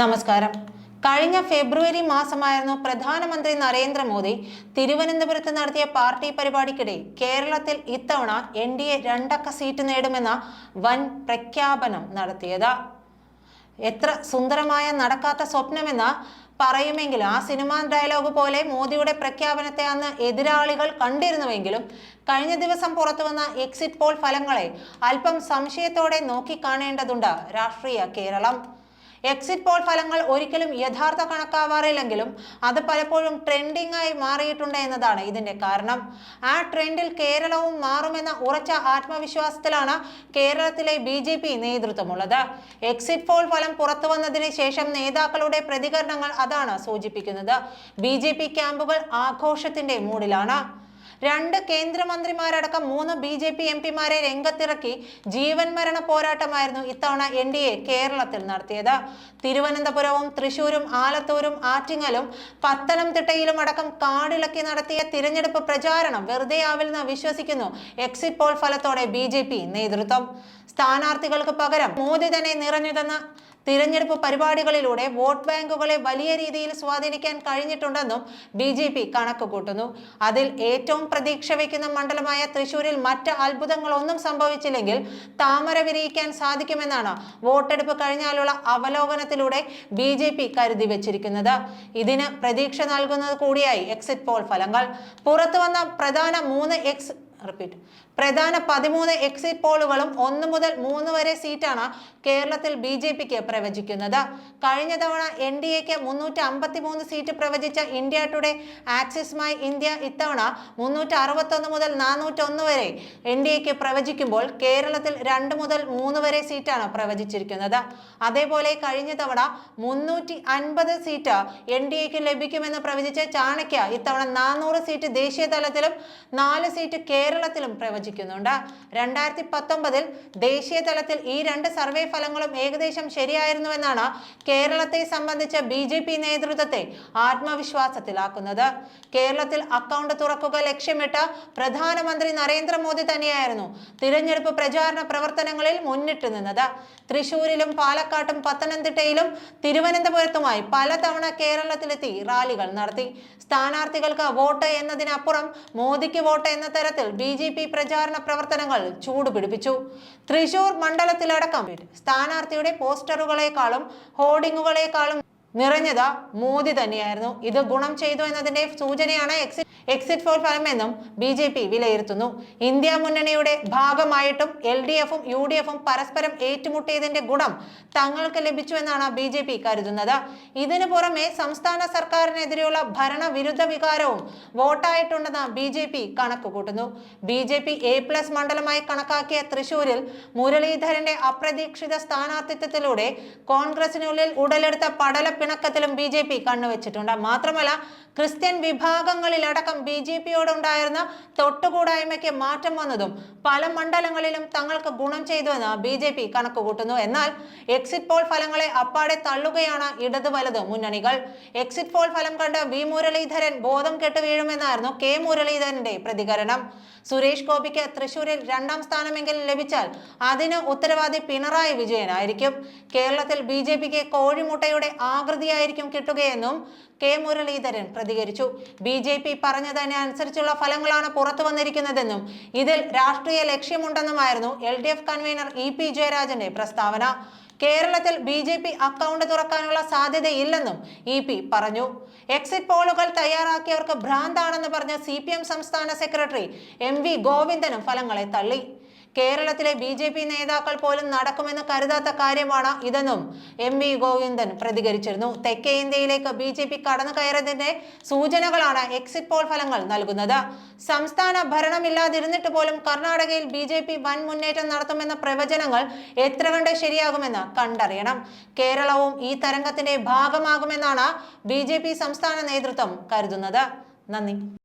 നമസ്കാരം. കഴിഞ്ഞ ഫെബ്രുവരി മാസമായിരുന്നു പ്രധാനമന്ത്രി നരേന്ദ്രമോദി തിരുവനന്തപുരത്ത് നടത്തിയ പാർട്ടി പരിപാടിക്കിടെ കേരളത്തിൽ ഇത്തവണ എൻ ഡി എ രണ്ടക്ക സീറ്റ് നേടുമെന്ന വൻ പ്രഖ്യാപനം നടത്തിയത്. എത്ര സുന്ദരമായ നടക്കാത്ത സ്വപ്നമെന്ന് പറയുമെങ്കിൽ ആ സിനിമാ ഡയലോഗ് പോലെ മോദിയുടെ പ്രഖ്യാപനത്തെ അന്ന് എതിരാളികൾ കണ്ടിരുന്നുവെങ്കിലും കഴിഞ്ഞ ദിവസം പുറത്തുവന്ന എക്സിറ്റ് പോൾ ഫലങ്ങളെ അല്പം സംശയത്തോടെ നോക്കിക്കാണേണ്ടതുണ്ട് രാഷ്ട്രീയ കേരളം. എക്സിറ്റ് പോൾ ഫലങ്ങൾ ഒരിക്കലും യഥാർത്ഥ കണക്കാവാറില്ലെങ്കിലും അത് പലപ്പോഴും ട്രെൻഡിംഗ് ആയി മാറിയിട്ടുണ്ട് എന്നതാണ് ഇതിന്റെ കാരണം. ആ ട്രെൻഡിൽ കേരളവും മാറുമെന്ന ഉറച്ച ആത്മവിശ്വാസത്തിലാണ് കേരളത്തിലെ ബി ജെ പി നേതൃത്വമുള്ളത്. എക്സിറ്റ് പോൾ ഫലം പുറത്തു വന്നതിന് ശേഷം നേതാക്കളുടെ പ്രതികരണങ്ങൾ അതാണ് സൂചിപ്പിക്കുന്നത്. ബി ജെ പി ക്യാമ്പുകൾ ആഘോഷത്തിന്റെ മൂഡിലാണ് രണ്ട് കേന്ദ്രമന്ത്രിമാരടക്കം മൂന്ന് ബി ജെ പി എം പിമാരെ രംഗത്തിറക്കി ജീവൻ മരണ പോരാട്ടമായിരുന്നു ഇത്തവണ എൻ ഡി എ കേരളത്തിൽ നടത്തിയത്. തിരുവനന്തപുരവും തൃശൂരും ആലത്തൂരും ആറ്റിങ്ങലും പത്തനംതിട്ടയിലും അടക്കം കാടിളക്കി നടത്തിയ തിരഞ്ഞെടുപ്പ് പ്രചാരണം വെറുതെ ആവില്ലെന്ന് വിശ്വസിക്കുന്നു എക്സിറ്റ് പോൾ ഫലത്തോടെ ബി നേതൃത്വം. സ്ഥാനാർത്ഥികൾക്ക് പകരം മോദി തന്നെ നിറഞ്ഞുതെന്ന തിരഞ്ഞെടുപ്പ് പരിപാടികളിലൂടെ വോട്ട് ബാങ്കുകളെ വലിയ രീതിയിൽ സ്വാധീനിക്കാൻ കഴിഞ്ഞിട്ടുണ്ടെന്നും ബി ജെ പി കണക്ക് കൂട്ടുന്നു അതിൽ ഏറ്റവും പ്രതീക്ഷ വയ്ക്കുന്ന മണ്ഡലമായ തൃശൂരിൽ മറ്റ് അത്ഭുതങ്ങളൊന്നും സംഭവിച്ചില്ലെങ്കിൽ താമര വിരിയിക്കാൻ സാധിക്കുമെന്നാണ് വോട്ടെടുപ്പ് കഴിഞ്ഞാലുള്ള അവലോകനത്തിലൂടെ ബി ജെ പി കരുതി വെച്ചിരിക്കുന്നത്. ഇതിന് പ്രതീക്ഷ നൽകുന്നത് കൂടിയായി എക്സിറ്റ് പോൾ ഫലങ്ങൾ. പുറത്തു വന്ന പ്രധാന മൂന്ന് എക്സ് റിപ്പീറ്റ് പ്രധാന പതിമൂന്ന് എക്സിറ്റ് പോളുകളും ഒന്ന് മുതൽ മൂന്ന് വരെ സീറ്റാണ് കേരളത്തിൽ ബി ജെ പിക്ക് പ്രവചിക്കുന്നത്. കഴിഞ്ഞ തവണ എൻ ഡി എക്ക് മുന്നൂറ്റി അമ്പത്തി മൂന്ന് സീറ്റ് പ്രവചിച്ച India Today Axis My India ഇത്തവണ മുന്നൂറ്റി അറുപത്തൊന്ന് മുതൽ നാനൂറ്റൊന്ന് വരെ എൻ ഡി എക്ക് പ്രവചിക്കുമ്പോൾ കേരളത്തിൽ രണ്ട് മുതൽ മൂന്ന് വരെ സീറ്റാണ് പ്രവചിച്ചിരിക്കുന്നത്. അതേപോലെ കഴിഞ്ഞ തവണ മുന്നൂറ്റി അൻപത് സീറ്റ് എൻ ഡി എക്ക് ലഭിക്കുമെന്ന് പ്രവചിച്ച ചാണക്യ ഇത്തവണ നാനൂറ് സീറ്റ് ദേശീയ തലത്തിലും നാല് സീറ്റ് കേരളത്തിലും പ്രവചിക്കുന്നുണ്ട്. രണ്ടായിരത്തി പത്തൊമ്പതിൽ ദേശീയ തലത്തിൽ ഈ രണ്ട് സർവേ ഫലങ്ങളും ഏകദേശം ശരിയായിരുന്നുവെന്നാണ് കേരളത്തെ സംബന്ധിച്ച ബി ജെ പി നേതൃത്വത്തെ ആത്മവിശ്വാസത്തിലാക്കുന്നത്. കേരളത്തിൽ അക്കൗണ്ട് തുറക്കുക ലക്ഷ്യമിട്ട് പ്രധാനമന്ത്രി നരേന്ദ്രമോദി തന്നെയായിരുന്നു തിരഞ്ഞെടുപ്പ് പ്രചാരണ പ്രവർത്തനങ്ങളിൽ മുന്നിട്ട് നിന്നത്. തൃശൂരിലും പാലക്കാട്ടും പത്തനംതിട്ടയിലും തിരുവനന്തപുരത്തുമായി പലതവണ കേരളത്തിലെത്തി റാലികൾ നടത്തി. സ്ഥാനാർത്ഥികൾക്ക് വോട്ട് എന്നതിനപ്പുറം മോദിക്ക് വോട്ട് എന്ന തരത്തിൽ ബി ജെ പി പ്രചാരണ പ്രവർത്തനങ്ങൾ ചൂടുപിടിപ്പിച്ചു തൃശൂർ മണ്ഡലത്തിലടക്കം സ്ഥാനാർത്ഥിയുടെ പോസ്റ്ററുകളെക്കാളും ഹോർഡിങ്ങുകളെക്കാളും നിറഞ്ഞത് മോദി തന്നെയായിരുന്നു. ഇത് ഗുണം ചെയ്തു എന്നതിന്റെ സൂചനയാണ് എക്സിറ്റ് എക്സിറ്റ് പോൾ എന്നും ബി ജെ പി വിലയിരുത്തുന്നു. ഇന്ത്യ മുന്നണിയുടെ ഭാഗമായിട്ടും എൽ ഡി എഫും യു ഡി എഫും പരസ്പരം ഏറ്റുമുട്ടിയതിന്റെ ഗുണം തങ്ങൾക്ക് ലഭിച്ചു എന്നാണ് ബി ജെ പി കരുതുന്നത്. ഇതിനു പുറമെ സംസ്ഥാന സർക്കാരിനെതിരെയുള്ള ഭരണവിരുദ്ധ വികാരവും വോട്ടായിട്ടുണ്ടെന്ന് ബി ജെ പി കണക്കുകൂട്ടുന്നു. B J P A plus മണ്ഡലമായി കണക്കാക്കിയ തൃശൂരിൽ മുരളീധരന്റെ അപ്രതീക്ഷിത സ്ഥാനാർത്ഥിത്വത്തിലൂടെ കോൺഗ്രസിനുള്ളിൽ ഉടലെടുത്ത പടല പിണക്കത്തിലും ബി ജെ പി കണ്ണുവച്ചിട്ടുണ്ട്. മാത്രമല്ല ക്രിസ്ത്യൻ വിഭാഗങ്ങളിലടക്കം ബി ജെ പിയോടുണ്ടായിരുന്ന തൊട്ടുകൂടായ്മയ്ക്ക് മാറ്റം വന്നതും പല മണ്ഡലങ്ങളിലും തങ്ങൾക്ക് ഗുണം ചെയ്തുവെന്ന് ബി ജെ പി കണക്കുകൂട്ടുന്നു. എന്നാൽ എക്സിറ്റ് പോൾ ഫലങ്ങളെ അപ്പാടെ തള്ളുകയാണ് ഇടത് വലത് മുന്നണികൾ. എക്സിറ്റ് പോൾ ഫലം കണ്ട് വി മുരളീധരൻ ബോധം കെട്ട് വീഴുമെന്നായിരുന്നു കെ മുരളീധരന്റെ പ്രതികരണം. സുരേഷ് ഗോപിക്ക് തൃശൂരിൽ രണ്ടാം സ്ഥാനമെങ്കിലും ലഭിച്ചാൽ അതിന് ഉത്തരവാദി പിണറായി വിജയനായിരിക്കും. കേരളത്തിൽ ബി ജെ പിക്ക് കോഴിമുട്ടയുടെ ആകൃതിയായിരിക്കും കിട്ടുകയെന്നും കെ മുരളീധരൻ പ്രതികരിച്ചു. ബി ജെ പി പറഞ്ഞതിനനുസരിച്ചുള്ള ഫലങ്ങളാണ് പുറത്തു വന്നിരിക്കുന്നതെന്നും ഇതിൽ രാഷ്ട്രീയ ലക്ഷ്യമുണ്ടെന്നുമായിരുന്നു L D F convener E P ജയരാജന്റെ പ്രസ്താവന. കേരളത്തിൽ ബി ജെ പി അക്കൗണ്ട് തുറക്കാനുള്ള സാധ്യതയില്ലെന്നും ഇ പി പറഞ്ഞു. എക്സിറ്റ് പോളുകൾ തയ്യാറാക്കിയവർക്ക് ഭ്രാന്താണെന്ന് പറഞ്ഞ സി പി എം സംസ്ഥാന സെക്രട്ടറി എം വി ഗോവിന്ദനും ഫലങ്ങളെ തള്ളി. കേരളത്തിലെ ബി ജെ പി നേതാക്കൾ പോലും നടക്കുമെന്ന് കരുതാത്ത കാര്യമാണ് ഇതെന്നും എം വി ഗോവിന്ദൻ പ്രതികരിച്ചിരുന്നു. തെക്കേ ഇന്ത്യയിലേക്ക് ബി ജെ പി കടന്നു കയറിയതിന്റെ സൂചനകളാണ് എക്സിറ്റ് പോൾ ഫലങ്ങൾ നൽകുന്നത്. സംസ്ഥാന ഭരണമില്ലാതിരുന്നിട്ട് പോലും കർണാടകയിൽ ബി ജെ പി വൻ മുന്നേറ്റം നടത്തുമെന്ന പ്രവചനങ്ങൾ എത്ര കണ്ട് ശരിയാകുമെന്ന് കണ്ടറിയണം. കേരളവും ഈ തരംഗത്തിന്റെ ഭാഗമാകുമെന്നാണ് ബി സംസ്ഥാന നേതൃത്വം കരുതുന്നത്. നന്ദി.